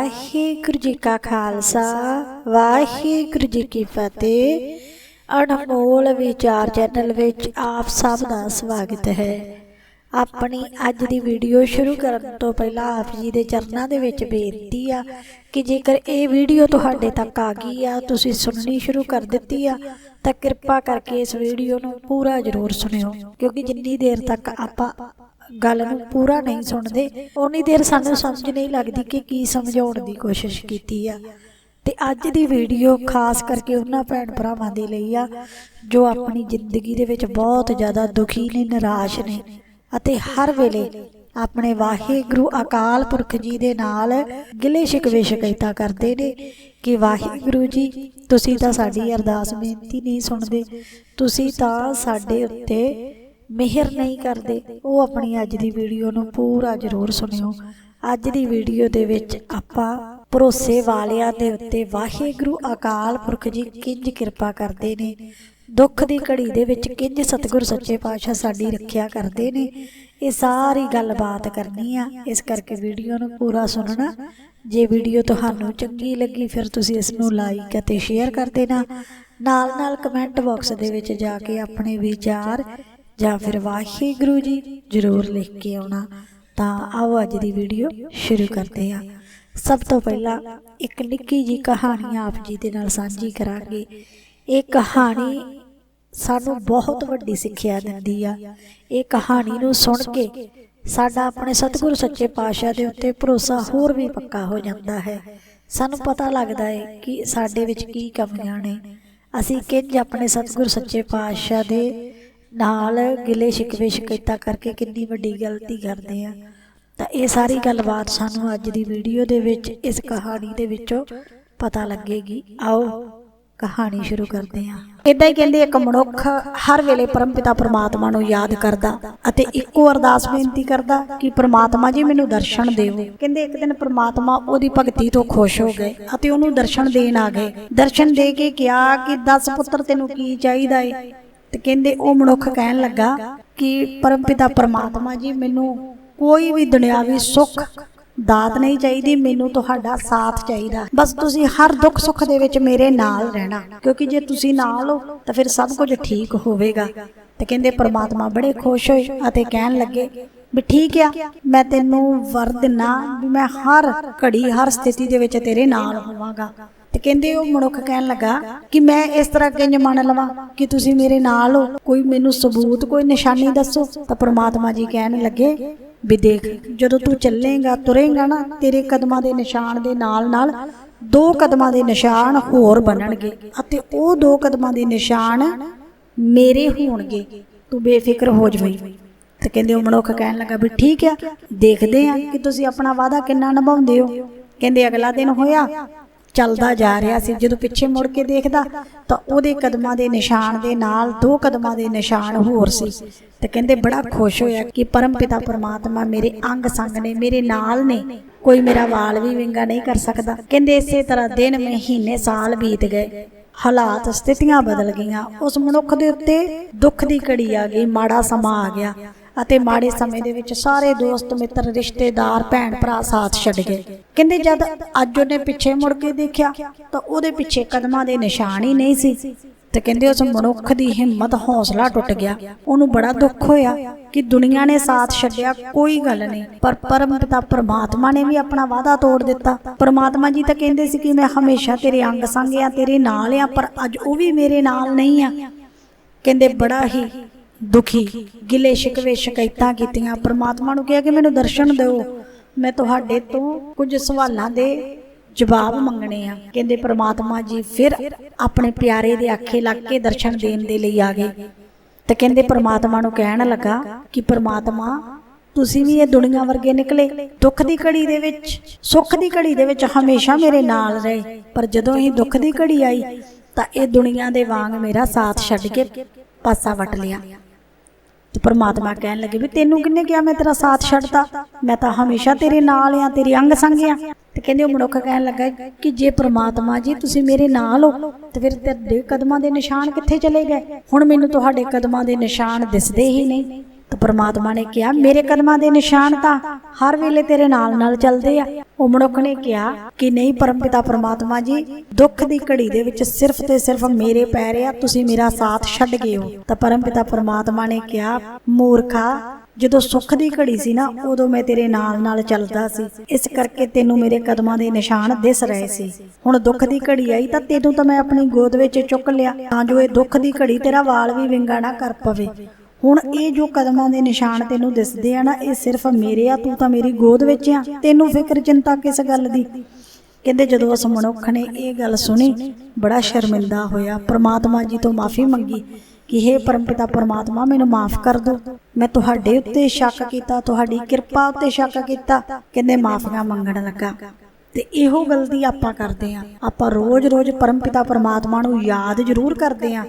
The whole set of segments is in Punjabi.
ਵਾਹਿਗੁਰੂ ਜੀ ਕਾ ਖਾਲਸਾ, ਵਾਹਿਗੁਰੂ ਜੀ ਕੀ ਫਤਿਹ। ਅਨਮੋਲ ਵਿਚਾਰ ਚੈਨਲ ਵਿੱਚ ਆਪ ਸਭ ਦਾ ਸਵਾਗਤ ਹੈ। ਆਪਣੀ ਅੱਜ ਦੀ ਵੀਡੀਓ ਸ਼ੁਰੂ ਕਰਨ ਤੋਂ ਪਹਿਲਾਂ ਆਪ ਜੀ ਦੇ ਚਰਨਾਂ ਦੇ ਵਿੱਚ ਬੇਨਤੀ ਆ ਕਿ ਜੇਕਰ ਇਹ ਵੀਡੀਓ ਤੁਹਾਡੇ ਤੱਕ ਆ ਗਈ ਆ, ਤੁਸੀਂ ਸੁਣਨੀ ਸ਼ੁਰੂ ਕਰ ਦਿੱਤੀ ਆ, ਤਾਂ ਕਿਰਪਾ ਕਰਕੇ ਇਸ ਵੀਡੀਓ ਨੂੰ ਪੂਰਾ ਜ਼ਰੂਰ ਸੁਣਿਓ, ਕਿਉਂਕਿ ਜਿੰਨੀ ਦੇਰ ਤੱਕ ਆਪਾਂ ਗੱਲ ਨੂੰ ਪੂਰਾ ਨਹੀਂ ਸੁਣਦੇ ਉਨੀ ਦੇਰ ਸਾਨੂੰ ਸਮਝ ਨਹੀਂ ਲੱਗਦੀ ਕਿ ਕੀ ਸਮਝਾਉਣ ਦੀ ਕੋਸ਼ਿਸ਼ ਕੀਤੀ ਆ। ਤੇ ਅੱਜ ਦੀ ਵੀਡੀਓ ਖਾਸ ਕਰਕੇ ਉਹਨਾਂ ਭੈਣ ਭਰਾਵਾਂ ਦੇ ਲਈ ਆ, ਜੋ ਆਪਣੀ ਜ਼ਿੰਦਗੀ ਦੇ ਵਿੱਚ ਬਹੁਤ ਜ਼ਿਆਦਾ ਦੁਖੀ ਨੇ, ਨਿਰਾਸ਼ ਨੇ ਅਤੇ ਹਰ ਵੇਲੇ ਆਪਣੇ ਵਾਹਿਗੁਰੂ ਅਕਾਲ ਪੁਰਖ ਜੀ ਦੇ ਨਾਲ ਗਿਲੇ ਸ਼ਿਕਵੇ ਸ਼ਿਕਾਇਤਾਂ ਕਰਦੇ ਨੇ ਕਿ ਵਾਹਿਗੁਰੂ ਜੀ, ਤੁਸੀਂ ਤਾਂ ਸਾਡੀ ਅਰਦਾਸ ਬੇਨਤੀ ਨਹੀਂ ਸੁਣਦੇ, ਤੁਸੀਂ ਤਾਂ ਸਾਡੇ ਉੱਤੇ ਮਿਹਰ ਨਹੀਂ ਕਰਦੇ, ਉਹ ਆਪਣੀ ਅੱਜ ਦੀ ਵੀਡੀਓ ਨੂੰ ਪੂਰਾ ਜ਼ਰੂਰ ਸੁਣਿਓ। ਅੱਜ ਦੀ ਵੀਡੀਓ ਦੇ ਵਿੱਚ ਆਪਾਂ ਭਰੋਸੇ ਵਾਲਿਆਂ ਦੇ ਉੱਤੇ ਵਾਹਿਗੁਰੂ ਅਕਾਲ ਪੁਰਖ ਜੀ ਕਿੰਜ ਕਿਰਪਾ ਕਰਦੇ ਨੇ, ਦੁੱਖ ਦੀ ਘੜੀ ਦੇ ਵਿੱਚ ਕਿੰਜ ਸਤਿਗੁਰ ਸੱਚੇ ਪਾਤਸ਼ਾਹ ਸਾਡੀ ਰੱਖਿਆ ਕਰਦੇ ਨੇ, ਇਹ ਸਾਰੀ ਗੱਲਬਾਤ ਕਰਨੀ ਆ। ਇਸ ਕਰਕੇ ਵੀਡੀਓ ਨੂੰ ਪੂਰਾ ਸੁਣਨਾ। ਜੇ ਵੀਡੀਓ ਤੁਹਾਨੂੰ ਚੰਗੀ ਲੱਗੀ, ਫਿਰ ਤੁਸੀਂ ਇਸ ਨੂੰ ਲਾਈਕ ਅਤੇ ਸ਼ੇਅਰ ਕਰ ਦੇਣਾ। ਨਾਲ ਨਾਲ ਕਮੈਂਟ ਬਾਕਸ ਦੇ ਵਿੱਚ ਜਾ ਕੇ ਆਪਣੇ ਵਿਚਾਰ ਜਾਂ ਫਿਰ ਵਾਹਿਗੁਰੂ ਜੀ ਜ਼ਰੂਰ ਲਿਖ ਕੇ ਆਉਣਾ, ਤਾਂ ਆਓ ਅੱਜ ਦੀ ਵੀਡੀਓ ਸ਼ੁਰੂ ਕਰਦੇ ਹਾਂ। ਸਭ ਤੋਂ ਪਹਿਲਾਂ ਇੱਕ ਨਿੱਕੀ ਜੀ ਕਹਾਣੀ ਆਪ ਜੀ ਦੇ ਨਾਲ ਸਾਂਝੀ ਕਰਾਂਗੇ। ਇਹ ਕਹਾਣੀ ਸਾਨੂੰ ਬਹੁਤ ਵੱਡੀ ਸਿੱਖਿਆ ਦਿੰਦੀ ਆ। ਇਹ ਕਹਾਣੀ ਨੂੰ ਸੁਣ ਕੇ ਸਾਡਾ ਆਪਣੇ ਸਤਿਗੁਰੂ ਸੱਚੇ ਪਾਤਸ਼ਾਹ ਦੇ ਉੱਤੇ ਭਰੋਸਾ ਹੋਰ ਵੀ ਪੱਕਾ ਹੋ ਜਾਂਦਾ ਹੈ। ਸਾਨੂੰ ਪਤਾ ਲੱਗਦਾ ਹੈ ਕਿ ਸਾਡੇ ਵਿੱਚ ਕੀ ਕਮੀਆਂ ਨੇ। ਅਸੀਂ ਕਿੰਜ ਆਪਣੇ ਸਤਿਗੁਰੂ ਸੱਚੇ ਪਾਤਸ਼ਾਹ ਦੇ ਨਾਲ ਗਿਲੇ ਸ਼ਿਕਵੇ ਸ਼ਿਕਾਇਤਾਂ ਕਰਕੇ ਕਿੰਨੀ ਵੱਡੀ ਗਲਤੀ ਕਰਦੇ ਆ। ਤਾਂ ਇਹ ਸਾਰੀ ਗੱਲਬਾਤ ਸਾਨੂੰ ਅੱਜ ਦੀ ਵੀਡੀਓ ਦੇ ਵਿੱਚ, ਇਸ ਕਹਾਣੀ ਦੇ ਵਿੱਚੋਂ ਪਤਾ ਲੱਗੇਗੀ। ਆਓ ਕਹਾਣੀ ਸ਼ੁਰੂ ਕਰਦੇ ਹਾਂ। ਇਦਾਂ ਹੀ ਕਹਿੰਦੇ ਇੱਕ ਮਨੁੱਖ ਹਰ ਵੇਲੇ ਪਰਮਪਿਤਾ ਪ੍ਰਮਾਤਮਾ ਨੂੰ ਯਾਦ ਕਰਦਾ ਅਤੇ ਇੱਕੋ ਅਰਦਾਸ ਬੇਨਤੀ ਕਰਦਾ ਕਿ ਪ੍ਰਮਾਤਮਾ ਜੀ ਮੈਨੂੰ ਦਰਸ਼ਨ ਦਿਓ ਕਹਿੰਦੇ ਇੱਕ ਦਿਨ ਪ੍ਰਮਾਤਮਾ ਉਹਦੀ ਭਗਤੀ ਤੋਂ ਖੁਸ਼ ਹੋ ਗਏ ਅਤੇ ਉਹਨੂੰ ਦਰਸ਼ਨ ਦੇਣ ਆ ਗਏ। ਦਰਸ਼ਨ ਦੇ ਕੇ ਕਿਹਾ ਕਿ 10 ਪੁੱਤਰ, ਤੈਨੂੰ ਕੀ ਚਾਹੀਦਾ ਏ? ਤੇ ਕਹਿੰਦੇ ਉਹ ਮਨੁੱਖ ਕਹਿਣ ਲੱਗਾ ਕਿ ਪਰਮਪਿਤਾ ਪ੍ਰਮਾਤਮਾ ਜੀ, ਮੈਨੂੰ ਕੋਈ ਵੀ ਦੁਨਿਆਵੀ ਸੁੱਖ ਦਾਤ ਨਹੀਂ ਚਾਹੀਦੀ, ਮੈਨੂੰ ਤੁਹਾਡਾ ਸਾਥ ਚਾਹੀਦਾ। ਬਸ ਤੁਸੀਂ ਹਰ ਦੁੱਖ ਸੁੱਖ ਦੇ ਵਿੱਚ ਮੇਰੇ ਨਾਲ ਰਹਿਣਾ, ਕਿਉਂਕਿ ਜੇ ਤੁਸੀਂ ਨਾਲ ਹੋ, ਤਾਂ ਫਿਰ ਸਭ ਕੁਝ ਠੀਕ ਹੋਵੇਗਾ। ਤੇ ਕਹਿੰਦੇ ਪ੍ਰਮਾਤਮਾ ਬੜੇ ਖੁਸ਼ ਹੋਏ ਅਤੇ ਕਹਿਣ ਲੱਗੇ ਵੀ ਠੀਕ ਆ, ਮੈਂ ਤੈਨੂੰ ਵਰ ਦਿਨਾ ਵੀ ਮੈਂ ਹਰ ਘੜੀ, ਹਰ ਸਥਿਤੀ ਦੇ ਵਿੱਚ ਤੇਰੇ ਨਾਲ ਹੋਵਾਂਗਾ। ਤੇ ਕਹਿੰਦੇ ਉਹ ਮਨੁੱਖ ਕਹਿਣ ਲੱਗਾ ਕਿ ਮੈਂ ਇਸ ਤਰ੍ਹਾਂ ਕਿੰਜ ਮੰਨ ਲਵਾਂ ਕਿ ਤੁਸੀਂ ਮੇਰੇ ਨਾਲ ਹੋ। ਕੋਈ ਮੈਨੂੰ ਸਬੂਤ, ਕੋਈ ਨਿਸ਼ਾਨੀ ਦੱਸੋ। ਤਾਂ ਪ੍ਰਮਾਤਮਾ ਜੀ ਕਹਿਣ ਲੱਗੇ, ਵੀ ਦੇਖ, ਜਦੋਂ ਤੂੰ ਚੱਲੇਗਾ, ਤੁਰੇਗਾ ਨਾ, ਤੇਰੇ ਕਦਮਾਂ ਦੇ ਨਿਸ਼ਾਨ ਦੇ ਨਾਲ ਨਾਲ ਦੋ ਕਦਮਾਂ ਦੇ ਨਿਸ਼ਾਨ ਹੋਰ ਬਣਨਗੇ ਅਤੇ ਉਹ ਦੋ ਕਦਮਾਂ ਦੇ ਨਿਸ਼ਾਨ ਮੇਰੇ ਹੋਣਗੇ। ਤੂੰ ਬੇਫਿਕਰ ਹੋ ਜਾਵੇਂ ਤੇ ਕਹਿੰਦੇ ਉਹ ਮਨੁੱਖ ਕਹਿਣ ਲੱਗਾ ਵੀ ਠੀਕ ਆ, ਦੇਖਦੇ ਆ ਕਿ ਤੁਸੀਂ ਆਪਣਾ ਵਾਅਦਾ ਕਿੰਨਾ ਨਿਭਾਉਂਦੇ ਹੋ। ਕਹਿੰਦੇ ਅਗਲਾ ਦਿਨ ਹੋਇਆ ਚੱਲਦਾ ਜਾ ਰਿਹਾ ਸੀ। ਜਦੋਂ ਪਿੱਛੇ ਮੁੜ ਕੇ ਦੇਖਦਾ, ਤਾਂ ਉਹਦੇ ਕਦਮਾਂ ਦੇ ਨਿਸ਼ਾਨ ਦੇ ਨਾਲ ਦੋ ਕਦਮਾਂ ਦੇ ਨਿਸ਼ਾਨ ਹੋਰ ਸੀ। ਤੇ ਕਹਿੰਦੇ ਬੜਾ ਖੁਸ਼ ਹੋਇਆ ਕਿ ਪਰਮਪਿਤਾ ਪਰਮਾਤਮਾ ਮੇਰੇ ਅੰਗ ਸੰਗ ਨੇ, ਮੇਰੇ ਨਾਲ ਨੇ। ਕੋਈ ਮੇਰਾ ਵਾਲ ਵੀ ਵਿੰਗਾ ਨਹੀਂ ਕਰ ਸਕਦਾ। ਕਹਿੰਦੇ ਇਸੇ ਤਰ੍ਹਾਂ ਦਿਨ, ਮਹੀਨੇ, ਸਾਲ ਬੀਤ ਗਏ। ਹਾਲਾਤ, ਸਥਿਤੀਆਂ ਬਦਲ ਗਈਆਂ। ਉਸ ਮਨੁੱਖ ਦੇ ਉੱਤੇ ਦੁੱਖ ਦੀ ਘੜੀ ਆ ਗਈ, ਮਾੜਾ ਸਮਾਂ ਆ ਗਿਆ। ਅਤੇ ਮਾੜੇ ਸਮੇਂ ਦੇ ਵਿੱਚ ਸਾਰੇ ਦੋਸਤ, ਮਿੱਤਰ, ਰਿਸ਼ਤੇਦਾਰ, ਭੈਣ ਭਰਾ ਸਾਥ ਛੱਡ ਗਏ। ਕਹਿੰਦੇ ਜਦ ਅੱਜ ਉਹਨੇ ਪਿੱਛੇ ਮੁੜ ਕੇ ਦੇਖਿਆ, ਤਾਂ ਉਹਦੇ ਪਿੱਛੇ ਕਦਮਾਂ ਦੇ ਨਿਸ਼ਾਨ ਹੀ ਨਹੀਂ ਸੀ। ਤੇ ਕਹਿੰਦੇ ਉਸ ਮਨੁੱਖ ਦੀ ਹਿੰਮਤ, ਹੌਸਲਾ ਟੁੱਟ ਗਿਆ। ਉਹਨੂੰ ਬੜਾ ਦੁੱਖ ਹੋਇਆ ਕਿ ਦੁਨੀਆ ਨੇ ਸਾਥ ਛੱਡਿਆ ਕੋਈ ਗੱਲ ਨਹੀਂ। ਪਰ ਪਰਮਪਿਤਾ ਪ੍ਰਮਾਤਮਾ ਨੇ ਵੀ ਆਪਣਾ ਵਾਅਦਾ ਤੋੜ ਦਿੱਤਾ। ਪ੍ਰਮਾਤਮਾ ਜੀ ਤਾਂ ਕਹਿੰਦੇ ਸੀ ਕਿ ਮੈਂ ਹਮੇਸ਼ਾ ਤੇਰੇ ਅੰਗ ਸੰਗ ਆ, ਤੇਰੇ ਨਾਲ ਆ, ਪਰ ਅੱਜ ਉਹ ਵੀ ਮੇਰੇ ਨਾਲ ਨਹੀਂ ਆ। ਕਹਿੰਦੇ ਬੜਾ ਹੀ ਦੁਖੀ, ਗਿਲੇ ਸ਼ਿਕਵੇ ਸ਼ਿਕਾਇਤਾਂ ਕੀਤੀਆਂ। ਪ੍ਰਮਾਤਮਾ ਨੂੰ ਕਿਹਾ ਕਿ ਮੈਨੂੰ ਦਰਸ਼ਨ ਦਿਓ। ਮੈਂ ਤੁਹਾਡੇ ਤੋਂ ਕੁਝ ਸਵਾਲਾਂ ਦੇ ਜਵਾਬ ਮੰਗਣੇ ਆ। ਕਹਿੰਦੇ ਪ੍ਰਮਾਤਮਾ ਜੀ, ਫਿਰ ਆਪਣੇ ਪਿਆਰੇ ਦੇ ਆਖੇ ਲੱਗ ਕੇ ਦਰਸ਼ਨ ਦੇਣ ਦੇ ਲਈ ਆ ਗਏ। ਤੇ ਕਹਿੰਦੇ ਪ੍ਰਮਾਤਮਾ ਨੂੰ ਕਹਿਣ ਲੱਗਾ ਕਿ ਪ੍ਰਮਾਤਮਾ, ਤੁਸੀਂ ਵੀ ਇਹ ਦੁਨੀਆ ਵਰਗੇ ਨਿਕਲੇ। ਦੁੱਖ ਦੀ ਘੜੀ ਦੇ ਵਿੱਚ, ਸੁੱਖ ਦੀ ਘੜੀ ਦੇ ਵਿੱਚ ਹਮੇਸ਼ਾ ਮੇਰੇ ਨਾਲ ਰਹੇ। ਪਰ ਜਦੋਂ ਇਹ ਦੁੱਖ ਦੀ ਘੜੀ ਆਈ, ਤਾਂ ਇਹ ਦੁਨੀਆ ਦੇ ਵਾਂਗ ਮੇਰਾ ਸਾਥ ਛੱਡ ਕੇ ਪਾਸਾ ਵਟ ਲਿਆ। ਤੇ ਪ੍ਰਮਾਤਮਾ ਕਹਿਣ ਲੱਗੇ ਵੀ ਤੈਨੂੰ ਕਿੰਨੇ ਕਿਹਾ ਮੈਂ ਤੇਰਾ ਸਾਥ ਛੱਡਦਾ ਮੈਂ ਤਾਂ ਹਮੇਸ਼ਾ ਤੇਰੇ ਨਾਲ ਆ, ਤੇਰੇ ਅੰਗ ਸੰਗ ਆ। ਤੇ ਕਹਿੰਦੇ ਉਹ ਮਨੁੱਖ ਕਹਿਣ ਲੱਗਾ ਕਿ ਜੇ ਪ੍ਰਮਾਤਮਾ ਜੀ ਤੁਸੀਂ ਮੇਰੇ ਨਾਲ ਹੋ, ਤੇ ਫਿਰ ਤੇਰੇ ਕਦਮਾਂ ਦੇ ਨਿਸ਼ਾਨ ਕਿੱਥੇ ਚਲੇ ਗਏ? ਹੁਣ ਮੈਨੂੰ ਤੁਹਾਡੇ ਕਦਮਾਂ ਦੇ ਨਿਸ਼ਾਨ ਦਿਸਦੇ ਹੀ ਨਹੀਂ। ਤਾਂ ਪ੍ਰਮਾਤਮਾ ਨੇ ਕਿਹਾ, ਮੇਰੇ ਕਦਮਾਂ ਦੇ ਨਿਸ਼ਾਨ ਤਾਂ ਹਰ ਵੇਲੇ ਤੇਰੇ ਨਾਲ ਨਾਲ ਚੱਲਦੇ ਆ। ਉਹ ਮਨੁੱਖ ਨੇ ਕਿਹਾ ਕਿ ਨਹੀਂ ਪਰਮਪਿਤਾ ਪ੍ਰਮਾਤਮਾ ਜੀ, ਦੁੱਖ ਦੀ ਘੜੀ ਦੇ ਵਿੱਚ ਸਿਰਫ ਤੇ ਸਿਰਫ ਮੇਰੇ ਪੈਰ ਆ, ਤੁਸੀਂ ਮੇਰਾ ਸਾਥ ਛੱਡ ਗਏ ਹੋ। ਤਾਂ ਪਰਮਪਿਤਾ ਪ੍ਰਮਾਤਮਾ ਨੇ ਕਿਹਾ, ਮੂਰਖਾ, ਜਦੋਂ ਸੁੱਖ ਦੀ ਘੜੀ ਸੀ ਨਾ, ਉਦੋਂ ਮੈਂ ਤੇਰੇ ਨਾਲ ਨਾਲ ਚੱਲਦਾ ਸੀ। ਇਸ ਕਰਕੇ ਤੈਨੂੰ ਮੇਰੇ ਕਦਮਾਂ ਦੇ ਨਿਸ਼ਾਨ ਦਿਸ ਰਹੇ ਸੀ। ਹੁਣ ਦੁੱਖ ਦੀ ਘੜੀ ਆਈ ਤਾਂ ਤੈਨੂੰ ਤਾਂ ਮੈਂ ਆਪਣੀ ਗੋਦ ਵਿੱਚ ਚੁੱਕ ਲਿਆ, ਤਾਂ ਜੋ ਇਹ ਦੁੱਖ ਦੀ ਘੜੀ ਤੇਰਾ ਵਾਲ ਵੀ ਵਿੰਗਾ ਨਾ ਕਰ ਪਵੇ। ਹੁਣ ਇਹ ਜੋ ਕਦਮਾਂ ਦੇ ਨਿਸ਼ਾਨ ਤੈਨੂੰ ਦਿਸਦੇ ਆ ਨਾ, ਇਹ ਸਿਰਫ ਮੇਰੇ ਆ, ਤੂੰ ਤਾਂ ਮੇਰੀ ਗੋਦ ਵਿੱਚ ਆ। ਤੈਨੂੰ ਫਿਕਰ ਚਿੰਤਾ ਕਿਸ ਗੱਲ ਦੀ? ਕਹਿੰਦੇ ਜਦੋਂ ਉਸ ਮਨੁੱਖ ਨੇ ਇਹ ਗੱਲ ਸੁਣੀ, ਬੜਾ ਸ਼ਰਮਿੰਦਾ ਹੋਇਆ। ਪ੍ਰਮਾਤਮਾ ਜੀ ਤੋਂ ਮਾਫੀ ਮੰਗੀ ਕਿ हे ਪਰਮਪਿਤਾ, ਪ੍ਰਮਾਤਮਾ, ਮੈਨੂੰ ਮਾਫ ਕਰ ਦਿਓ। ਮੈਂ ਤੁਹਾਡੇ ਉੱਤੇ ਸ਼ੱਕ ਕੀਤਾ, ਤੁਹਾਡੀ ਕਿਰਪਾ ਉੱਤੇ ਸ਼ੱਕ ਕੀਤਾ। ਕਹਿੰਦੇ ਮਾਫੀਆਂ ਮੰਗਣ ਲੱਗਾ। ਤੇ ਇਹੋ ਗਲਤੀ ਆਪਾਂ ਕਰਦੇ ਆ। ਆਪਾਂ ਰੋਜ਼-ਰੋਜ਼ ਪਰਮਪਿਤਾ, ਪਰਮਾਤਮਾ ਨੂੰ ਯਾਦ ਜ਼ਰੂਰ ਕਰਦੇ ਆ।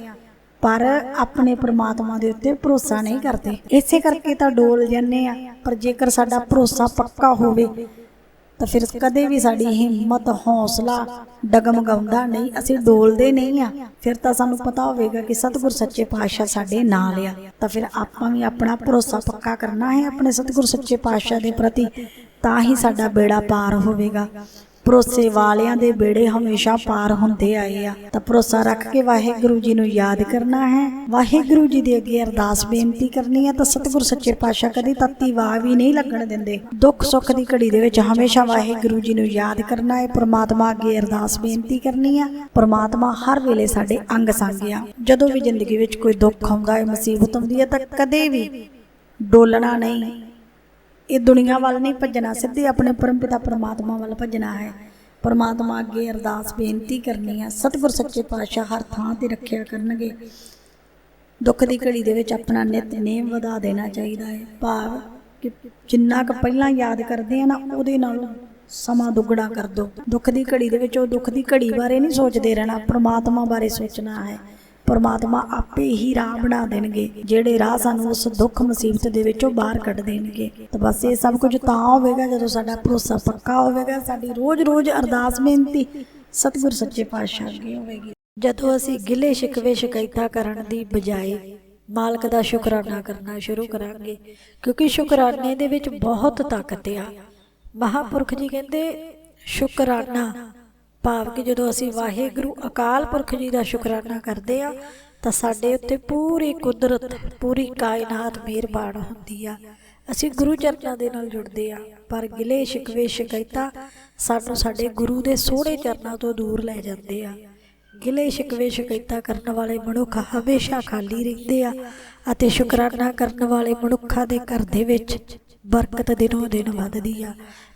ਪਰ ਆਪਣੇ ਪ੍ਰਮਾਤਮਾ ਦੇ ਉੱਤੇ ਭਰੋਸਾ ਨਹੀਂ ਕਰਦੇ। ਇਸੇ ਕਰਕੇ ਤਾਂ ਡੋਲ ਜਾਂਦੇ ਆ, ਪਰ ਜੇਕਰ ਸਾਡਾ ਭਰੋਸਾ ਪੱਕਾ ਹੋਵੇ, ਤਾਂ ਫਿਰ ਕਦੇ ਵੀ ਸਾਡੀ ਹਿੰਮਤ, ਹੌਸਲਾ ਡਗਮਗਾਉਂਦਾ ਨਹੀਂ। ਅਸੀਂ ਡੋਲਦੇ ਨਹੀਂ ਆ। ਫਿਰ ਤਾਂ ਸਾਨੂੰ ਪਤਾ ਹੋਵੇਗਾ ਕਿ ਸਤਿਗੁਰ ਸੱਚੇ ਪਾਤਸ਼ਾਹ ਸਾਡੇ ਨਾਲ ਆ। ਤਾਂ ਫਿਰ ਆਪਾਂ ਵੀ ਆਪਣਾ ਭਰੋਸਾ ਪੱਕਾ ਕਰਨਾ ਹੈ ਆਪਣੇ ਸਤਿਗੁਰ ਸੱਚੇ ਪਾਤਸ਼ਾਹ ਦੇ ਪ੍ਰਤੀ, ਤਾਂ ਹੀ ਸਾਡਾ ਬੇੜਾ ਪਾਰ ਹੋਵੇਗਾ। ਭਰੋਸੇ ਵਾਲਿਆਂ ਦੇ ਬੇੜੇ ਹਮੇਸ਼ਾ ਪਾਰ ਹੁੰਦੇ ਆਏ ਆ। ਤਾਂ ਭਰੋਸਾ ਰੱਖ ਕੇ ਵਾਹਿਗੁਰੂ ਜੀ ਨੂੰ ਯਾਦ ਕਰਨਾ ਹੈ। ਵਾਹਿਗੁਰੂ ਜੀ ਦੇ ਅੱਗੇ ਅਰਦਾਸ ਬੇਨਤੀ ਕਰਨੀ ਹੈ ਤਾਂ ਸਤਿਗੁਰ ਸੱਚੇ ਪਾਤਸ਼ਾਹ ਕਦੀ ਤੱਤੀ ਵਾਹ ਵੀ ਨਹੀਂ ਲੱਗਣ ਦਿੰਦੇ। ਦੁੱਖ ਸੁੱਖ ਦੀ ਘੜੀ ਦੇ ਵਿੱਚ ਹਮੇਸ਼ਾ ਵਾਹਿਗੁਰੂ ਜੀ ਨੂੰ ਯਾਦ ਕਰਨਾ ਹੈ। ਪ੍ਰਮਾਤਮਾ ਅੱਗੇ ਅਰਦਾਸ ਬੇਨਤੀ ਕਰਨੀ ਆ। ਪ੍ਰਮਾਤਮਾ ਹਰ ਵੇਲੇ ਸਾਡੇ ਅੰਗ ਸੰਗ ਆ। ਜਦੋਂ ਵੀ ਜ਼ਿੰਦਗੀ ਵਿੱਚ ਕੋਈ ਦੁੱਖ ਆਉਂਦਾ ਹੈ, ਮੁਸੀਬਤ ਆਉਂਦੀ ਹੈ, ਤਾਂ ਕਦੇ ਵੀ ਡੋਲਣਾ ਨਹੀਂ। ਇਹ ਦੁਨੀਆ ਵੱਲ ਨਹੀਂ ਭੱਜਣਾ, ਸਿੱਧੇ ਆਪਣੇ ਪਰਮ ਪਿਤਾ ਪਰਮਾਤਮਾ ਵੱਲ ਭੱਜਣਾ ਹੈ। ਪ੍ਰਮਾਤਮਾ ਅੱਗੇ ਅਰਦਾਸ ਬੇਨਤੀ ਕਰਨੀ ਹੈ, ਸਤਿਗੁਰ ਸੱਚੇ ਪਾਤਸ਼ਾਹ ਹਰ ਥਾਂ ਤੇ ਰੱਖਿਆ ਕਰਨਗੇ। ਦੁੱਖ ਦੀ ਘੜੀ ਦੇ ਵਿੱਚ ਆਪਣਾ ਨਿਤਨੇਮ ਵਧਾ ਦੇਣਾ ਚਾਹੀਦਾ ਹੈ। ਭਾਵ ਕਿ ਜਿੰਨਾ ਕੁ ਪਹਿਲਾਂ ਯਾਦ ਕਰਦੇ ਆ ਨਾ, ਉਹਦੇ ਨਾਲੋਂ ਸਮਾਂ ਦੁੱਗਣਾ ਕਰ ਦਿਓ। ਦੁੱਖ ਦੀ ਘੜੀ ਦੇ ਵਿੱਚ ਉਹ ਦੁੱਖ ਦੀ ਘੜੀ ਬਾਰੇ ਨਹੀਂ ਸੋਚਦੇ ਰਹਿਣਾ, ਪ੍ਰਮਾਤਮਾ ਬਾਰੇ ਸੋਚਣਾ ਹੈ। ਪਰਮਾਤਮਾ ਆਪੇ ਹੀ ਰਾਹ ਬਣਾ ਦੇਣਗੇ। ਜਿਹੜੇ ਰਾਹ ਸਾਨੂੰ ਉਸ ਦੁੱਖ ਮੁਸੀਬਤ ਦੇ ਵਿੱਚੋਂ ਬਾਹਰ ਕੱਢ ਦੇਣਗੇ। ਤਾਂ ਬਸ ਇਹ ਸਭ ਕੁਝ ਤਾਂ ਹੋਵੇਗਾ ਜਦੋਂ ਸਾਡਾ ਭਰੋਸਾ ਪੱਕਾ ਹੋਵੇਗਾ। ਸਾਡੀ ਰੋਜ਼-ਰੋਜ਼ ਅਰਦਾਸ ਬੇਨਤੀ ਸਤਿਗੁਰ ਸੱਚੇ ਪਾਤਸ਼ਾਹ ਅੱਗੇ ਹੋਵੇਗੀ। ਜਦੋਂ ਅਸੀਂ ਗਿਲੇ ਸ਼ਿਕਵੇ ਸ਼ਿਕਾਇਤਾਂ ਕਰਨ ਦੀ ਬਜਾਏ ਮਾਲਕ ਦਾ ਸ਼ੁਕਰਾਨਾ ਕਰਨਾ ਸ਼ੁਰੂ ਕਰਾਂਗੇ, ਕਿਉਂਕਿ ਸ਼ੁਕਰਾਨੇ ਦੇ ਵਿੱਚ ਬਹੁਤ ਤਾਕਤ ਆ। ਮਹਾਪੁਰਖ ਜੀ ਕਹਿੰਦੇ, ਸ਼ੁਕਰਾਨਾ ਭਾਵ ਕਿ ਜਦੋਂ ਅਸੀਂ ਵਾਹਿਗੁਰੂ, ਅਕਾਲ ਪੁਰਖ ਜੀ ਦਾ ਸ਼ੁਕਰਾਨਾ ਕਰਦੇ ਆ, ਤਾਂ ਸਾਡੇ ਉੱਤੇ ਪੂਰੀ ਕੁਦਰਤ, ਪੂਰੀ ਕਾਇਨਾਤ ਮਿਹਰਬਾਨ ਹੁੰਦੀ ਆ। ਅਸੀਂ ਗੁਰੂ ਚਰਨਾਂ ਦੇ ਨਾਲ ਜੁੜਦੇ ਆ, ਪਰ ਗਿਲੇ ਸ਼ਿਕਵੇ ਸ਼ਿਕਾਇਤਾਂ ਸਾਨੂੰ ਸਾਡੇ ਗੁਰੂ ਦੇ ਸੋਹਣੇ ਚਰਨਾਂ ਤੋਂ ਦੂਰ ਲੈ ਜਾਂਦੇ ਆ। ਗਿਲੇ ਸ਼ਿਕਵੇ ਸ਼ਿਕਾਇਤਾਂ ਕਰਨ ਵਾਲੇ ਮਨੁੱਖ ਹਮੇਸ਼ਾ ਖਾਲੀ ਰਹਿੰਦੇ ਆ ਅਤੇ ਸ਼ੁਕਰਾਨਾ ਕਰਨ ਵਾਲੇ ਮਨੁੱਖਾਂ ਦੇ ਘਰ ਦੇ ਵਿੱਚ ਬਰਕਤ ਦਿਨੋਂ ਦਿਨ ਵੱਧਦੀ ਆ।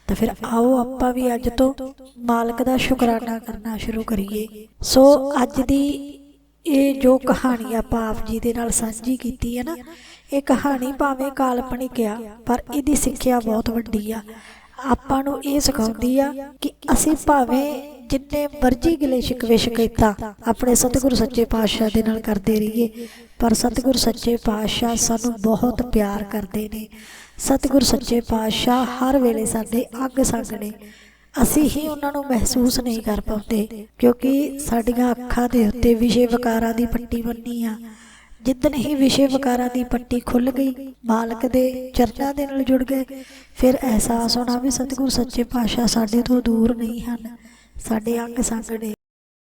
ਤਾਂ ਫਿਰ ਆਓ ਆਪਾਂ ਵੀ ਅੱਜ ਤੋਂ ਮਾਲਕ ਦਾ ਸ਼ੁਕਰਾਨਾ ਕਰਨਾ ਸ਼ੁਰੂ ਕਰੀਏ। ਸੋ ਅੱਜ ਦੀ ਇਹ ਜੋ ਕਹਾਣੀ ਆਪਾਂ ਆਪ ਜੀ ਦੇ ਨਾਲ ਸਾਂਝੀ ਕੀਤੀ ਹੈ ਨਾ, ਇਹ ਕਹਾਣੀ ਭਾਵੇਂ ਕਾਲਪਨਿਕ ਆ, ਪਰ ਇਹਦੀ ਸਿੱਖਿਆ ਬਹੁਤ ਵੱਡੀ ਆ। ਆਪਾਂ ਨੂੰ ਇਹ ਸਿਖਾਉਂਦੀ ਆ ਕਿ ਅਸੀਂ ਭਾਵੇਂ ਜਿੰਨੇ ਮਰਜ਼ੀ ਗਿਲੇ ਸ਼ਿਕਵੇ ਸ਼ਿਕਾਇਤਾਂ ਆਪਣੇ ਸਤਿਗੁਰ ਸੱਚੇ ਪਾਤਸ਼ਾਹ ਦੇ ਨਾਲ ਕਰਦੇ ਰਹੀਏ। ਪਰ ਸਤਿਗੁਰ ਸੱਚੇ ਪਾਤਸ਼ਾਹ ਸਾਨੂੰ ਬਹੁਤ ਪਿਆਰ ਕਰਦੇ ਨੇ। ਸਤਿਗੁਰ ਸੱਚੇ ਪਾਤਸ਼ਾਹ ਹਰ ਵੇਲੇ ਸਾਡੇ ਅੱਗ ਸੰਗ ਨੇ ਅਸੀਂ ਹੀ ਉਹਨਾਂ ਨੂੰ ਮਹਿਸੂਸ ਨਹੀਂ ਕਰ ਪਾਉਂਦੇ, ਕਿਉਂਕਿ ਸਾਡੀਆਂ ਅੱਖਾਂ ਦੇ ਉੱਤੇ ਵਿਸ਼ੇ ਵਿਕਾਰਾਂ ਦੀ ਪੱਟੀ ਬੰਨੀ ਆ। ਜਿੱਦਨ ਹੀ ਵਿਸ਼ੇ ਵਿਕਾਰਾਂ ਦੀ ਪੱਟੀ ਖੁੱਲ ਗਈ, ਮਾਲਕ ਦੇ ਚਰਨਾਂ ਦੇ ਨਾਲ ਜੁੜ ਗਏ। ਫਿਰ ਅਹਿਸਾਸ ਹੋਣਾ ਵੀ ਸਤਿਗੁਰ ਸੱਚੇ ਪਾਤਸ਼ਾਹ ਸਾਡੇ ਤੋਂ ਦੂਰ ਨਹੀਂ ਹਨ। ਸਾਡੇ ਅੰਗ ਸੰਗ ਨੇ